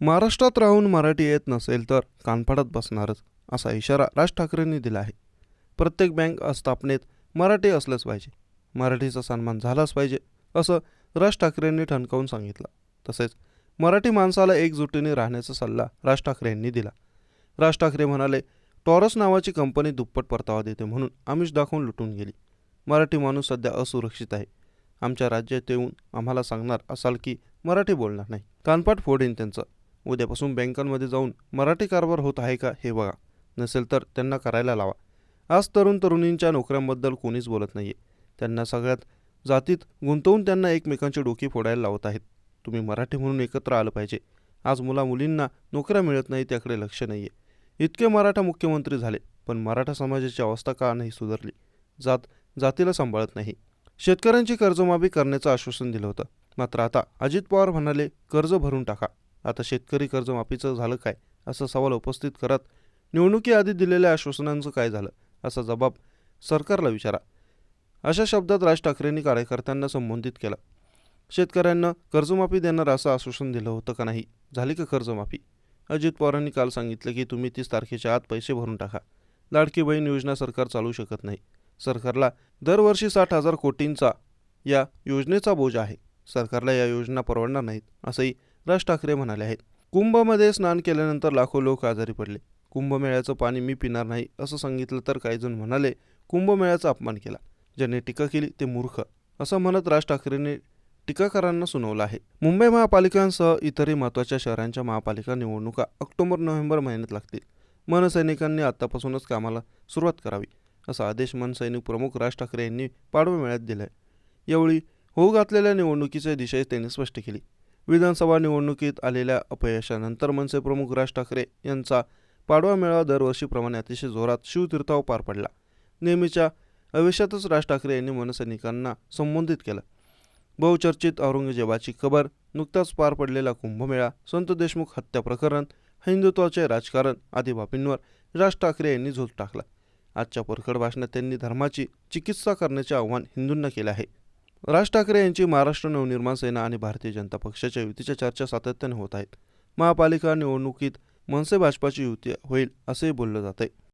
महाराष्ट्रात राहून मराठी येत नसेल तर कानफाडात बसणारच असा इशारा राज ठाकरेंनी दिला आहे. प्रत्येक बँक स्थापनेत मराठी असलंच पाहिजे मराठीचा सन्मान झालाच पाहिजे असं राज ठाकरेंनी ठणकावून सांगितलं. तसेच मराठी माणसाला एकजुटीने राहण्याचा सल्ला राज ठाकरेंनी दिला. राज ठाकरे म्हणाले टॉरस नावाची कंपनी दुप्पट परतावा देते म्हणून आमिष दाखवून लुटून गेली. मराठी माणूस सध्या असुरक्षित आहे. आमच्या राज्यात येऊन आम्हाला सांगणार असाल की मराठी बोलणार नाही. कानपाट फोडेन त्यांचं. उद्यापासून बँकांमध्ये जाऊन मराठी कारभार होत आहे का हे बघा. नसेल तर त्यांना करायला लावा. आज तरुण तरुणींच्या नोकऱ्यांबद्दल कोणीच बोलत नाही आहे त्यांना सगळ्यात जातीत गुंतवून त्यांना एकमेकांची डोकी फोडायला लावत आहेत. तुम्ही मराठी म्हणून एकत्र आलं पाहिजे. आज मुला मुलींना नोकऱ्या मिळत नाही त्याकडे लक्ष नाही आहे इतके मराठा मुख्यमंत्री झाले पण मराठा समाजाची अवस्था का नाही सुधारली? जात जातीला सांभाळत नाही. शेतकऱ्यांची कर्जमाफी करण्याचं आश्वासन दिलं होतं. मात्र आता अजित पवार म्हणाले कर्ज भरून टाका. आता शेतकरी कर्जमाफीचं झालं काय? असा सवाल उपस्थित करत निवडणुकीआधी दिलेल्या आश्वासनांचं काय झालं? असा जबाब सरकारला विचारा. अशा शब्दात राज ठाकरेंनी कार्यकर्त्यांना संबोधित केलं. शेतकऱ्यांना कर्जमाफी देणार असं आश्वासन दिलं होतं का नाही? झाली का कर्जमाफी? अजित पवारांनी काल सांगितलं की तुम्ही तीस तारखेच्या आत पैसे भरून टाका. लाडकी बहीण योजना सरकार चालू शकत नाही. सरकारला दरवर्षी साठ हजार कोटींचा या योजनेचा बोज आहे. सरकारला या योजना परवडणार नाहीत असंही राज ठाकरे म्हणाले आहेत. कुंभमध्ये स्नान केल्यानंतर लाखो लोक आजारी पडले. कुंभमेळ्याचं पाणी मी पिणार नाही असं सांगितलं तर काही जण म्हणाले कुंभमेळ्याचा अपमान केला. ज्यांनी टीका केली ते मूर्ख. असं म्हणत राज ठाकरेंनी टीकाकारांना सुनावलं आहे. मुंबई महापालिकांसह इतरही महत्त्वाच्या शहरांच्या महापालिका निवडणुका ऑक्टोबर नोव्हेंबर महिन्यात लागतील. मनसैनिकांनी आत्तापासूनच कामाला सुरुवात करावी असा आदेश मनसैनिक प्रमुख राज ठाकरे यांनी पाडव्या मेळ्यात दिला आहे यावेळी होऊ घातलेल्या निवडणुकीच्या दिशा त्यांनी स्पष्ट केली. विधानसभा निवडणुकीत आलेल्या अपयशानंतर मनसे प्रमुख राज ठाकरे यांचा पाडवा मेळावा दरवर्षीप्रमाणे अतिशय जोरात शिवतीर्थावर पार पडला. नेहमीच्या आयुष्यातच राज ठाकरे यांनी मनसैनिकांना संबोधित केलं. बहुचर्चित औरंगजेबाची कबर नुकताच पार पडलेला कुंभमेळा संत देशमुख हत्या प्रकरण हिंदुत्वाचे राजकारण आदी बाबींवर राज ठाकरे यांनी झोत टाकला. आजच्या परखड भाषणात त्यांनी धर्माची चिकित्सा करण्याचे आव्हान हिंदूंना केले आहे. राज ठाकरे यांची महाराष्ट्र नवनिर्माण सेना आणि भारतीय जनता पक्षाच्या युतीच्या चर्चा सातत्याने होत आहेत. महापालिका निवडणुकीत मनसे भाजपाची युती होईल असेही बोललं जात आहे